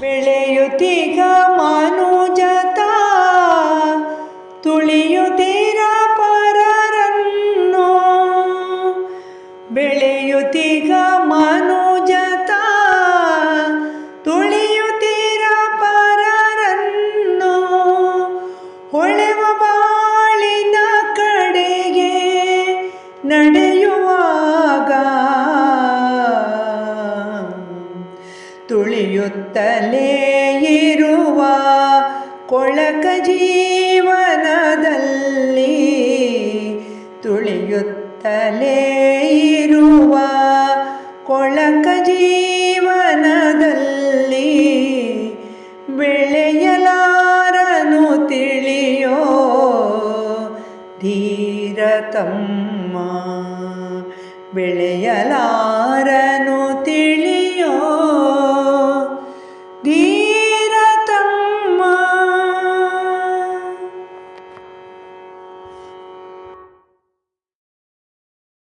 ಬೆಳೆಯುತ್ತೀಗ ಮನುಜತ ತುಳಿಯುತ್ತೀರ ಪರರನ್ನು. ಬೆಳೆಯುತ್ತೀಗ ಮನುಜತ ತುಳಿಯುತ್ತೀರ ಪರರನ್ನು. ಹೊಳೆವ ಬಾಳಿನ ಕಡೆಗೆ ನಡೆಯುವಾಗ ತುಳಿಯುತ್ತಲೇ ಇರುವ ಕೊಳಕ ಜೀವನದಲ್ಲಿ ತುಳಿಯುತ್ತಲೇ ಇರುವ ಕೊಳಕ ಜೀವನದಲ್ಲಿ ಬೆಳೆಯಲಾರನು ತಿಳಿಯೋ ಧೀರತಮ್ಮ ಬೆಳೆಯಲಾರನು